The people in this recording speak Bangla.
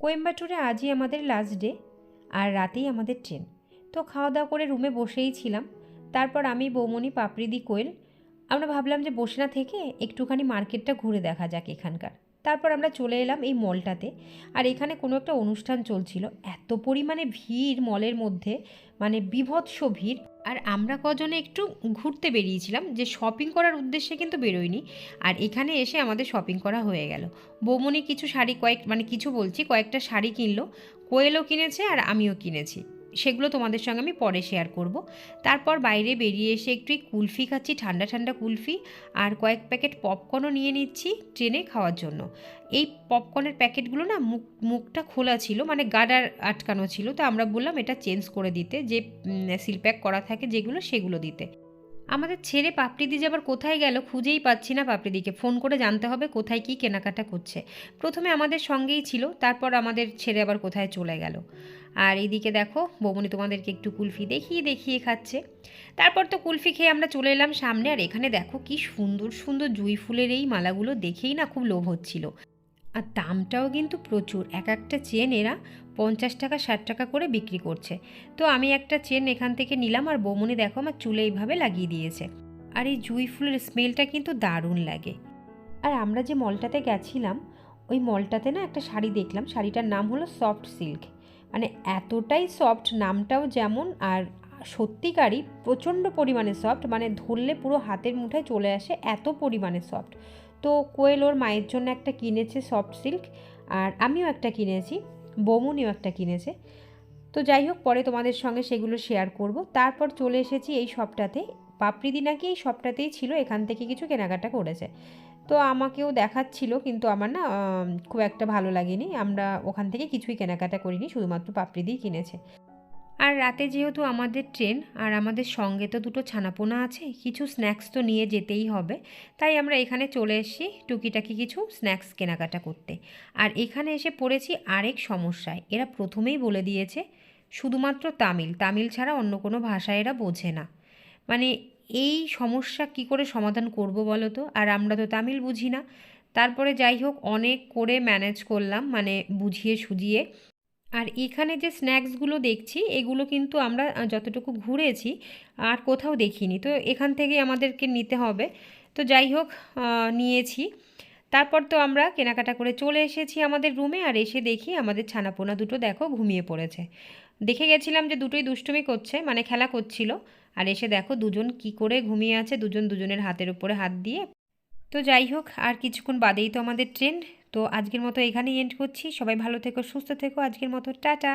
কোয়েম্বাটুরে আজই আমাদের লাস্ট ডে আর রাতেই আমাদের ট্রেন তো খাওয়া দাওয়া করে রুমে বসেই ছিলাম। তারপর আমি বৌমনি পাপড়িদি কোয়েল, আমরা ভাবলাম যে বসে না থেকে একটুখানি মার্কেটটা ঘুরে দেখা যাক এখানকার। তারপর আমরা চলে এলাম এই মলটাতে। আর এখানে কোনো একটা অনুষ্ঠান চলছিল। এত পরিমাণে ভিড় মলের মধ্যে মানে বিভৎস ভিড়। আর আমরা কজনে একটু ঘুরতে বেরিয়েছিলাম, যে শপিং করার উদ্দেশ্যে কিন্তু বেরোয়নি। আর এখানে এসে আমাদের শপিং করা হয়ে গেল। বৌমনি কিছু শাড়ি কয়েক মানে কিছু বলছি, কয়েকটা শাড়ি কিনলো। কোয়েলও কিনেছে আর আমিও কিনেছি। সেগুলো তোমাদের সঙ্গে আমি পরে শেয়ার করব। তারপর বাইরে বেরিয়ে এসে একটু কুলফি খাচ্ছি, ঠান্ডা ঠান্ডা কুলফি, আর কয়েক প্যাকেট পপকর্নও নিয়ে নিচ্ছি ট্রেনে খাওয়ার জন্য। এই পপকর্নের প্যাকেটগুলো না মুখ, মুখটা খোলা ছিল মানে গাডার আটকানো ছিল, তো আমরা বললাম এটা চেঞ্জ করে দিতে, যে সিল প্যাক করা থাকে যেগুলো সেগুলো দিতে। আমাদের ছেড়ে পাপড়িদি যে আবার কোথায় গেল খুঁজেই পাচ্ছি না পাপড়িদিকে ফোন করে জানতে হবে কোথায় কি কেনাকাটা করছে। প্রথমে আমাদের সঙ্গেই ছিল, তারপর আমাদের ছেড়ে আবার কোথায় চলে গেল। আর এইদিকে দেখো, বৌমনি তোমাদেরকে একটু কুলফি দেখিয়ে দেখিয়ে খাচ্ছে। তারপর তো কুলফি খেয়ে আমরা চলে এলাম সামনে। আর এখানে দেখো কি সুন্দর সুন্দর জুই ফুলের এই মালাগুলো দেখেই না খুব লোভ হচ্ছিল। আর দামটাও কিন্তু প্রচুর। এক একটা চেন এরা পঞ্চাশ টাকা, ষাট টাকা করে বিক্রি করছে। তো আমি একটা চেন এখান থেকে নিলাম আর বৌমনি দেখো আমার চুলে এইভাবে লাগিয়ে দিয়েছে। আর এই জুই ফুলের স্মেলটা কিন্তু দারুণ লাগে। আর আমরা যে মলটাতে গেছিলাম, ওই মলটাতে না একটা শাড়ি দেখলাম। শাড়িটার নাম হলো সফট সিল্ক। মানে এতটাই সফট, নামটাও যেমন আর সত্যিকারই প্রচণ্ড পরিমাণে সফট। মানে ধরলে পুরো হাতের মুঠায় চলে আসে এত পরিমাণে সফট। তো কোয়েল ওর মায়ের জন্য একটা কিনেছে সফট সিল্ক আর আমিও একটা কিনেছি, বৌমনিও একটা কিনেছে। তো যাই হোক, পরে তোমাদের সঙ্গে সেগুলো শেয়ার করব। তারপর চলে এসেছি এই শপটাতে পাপড়িদি নাকি এই শপটাতেই ছিল, এখান থেকে কিছু কেনাকাটা করেছে। তো আমাকেও দেখাচ্ছিল, কিন্তু আমার না খুব একটা ভালো লাগেনি। আমরা ওখান থেকে কিছুই কেনাকাটা করিনি, শুধুমাত্র পাপড়িদিই কিনেছে। আর রাতে যেহেতু আমাদের ট্রেন আর আমাদের সঙ্গে তো দুটো ছানাপোনা আছে, কিছু স্ন্যাক্স তো নিয়ে যেতেই হবে। তাই আমরা এখানে চলে এসেছি টুকিটাকি কিছু স্ন্যাক্স কেনাকাটা করতে। আর এখানে এসে পড়েছি আরেক সমস্যায়, এরা প্রথমেই বলে দিয়েছে শুধুমাত্র তামিল তামিল ছাড়া অন্য কোনো ভাষা এরা বোঝে না। মানে এই সমস্যা কি করে সমাধান করব বলো তো? আর আমরা তো তামিল বুঝি না। তারপরে যাই হোক, অনেক করে ম্যানেজ করলাম মানে বুঝিয়ে সুঝিয়ে আর এখানে যে স্ন্যাক্সগুলো দেখছি, এগুলো কিন্তু আমরা যতটুকু ঘুরেছি, আর কোথাও দেখিনি। তো এখান থেকেই আমাদেরকে নিতে হবে। তো যাই হোক নিয়েছি। তারপর তো আমরা কেনাকাটা করে চলে এসেছি আমাদের রুমে আর এসে দেখি আমাদের ছানাপোনা দুটো দেখো ঘুমিয়ে পড়েছে। দেখে গেছিলাম যে দুটোই দুষ্টুমি করছে মানে খেলা করছিল। আর এসে দেখো দুজন কি করে ঘুমিয়ে আছে, দুজন দুজনের হাতের উপরে হাত দিয়ে। তো যাই হোক, আর কিছুক্ষণ বাদেই তো আমাদের ট্রেন তো আজকের মতো এখানেই এন্ড করছি। সবাই ভালো থেকো সুস্থ থেকো। আজকের মতো টাটা।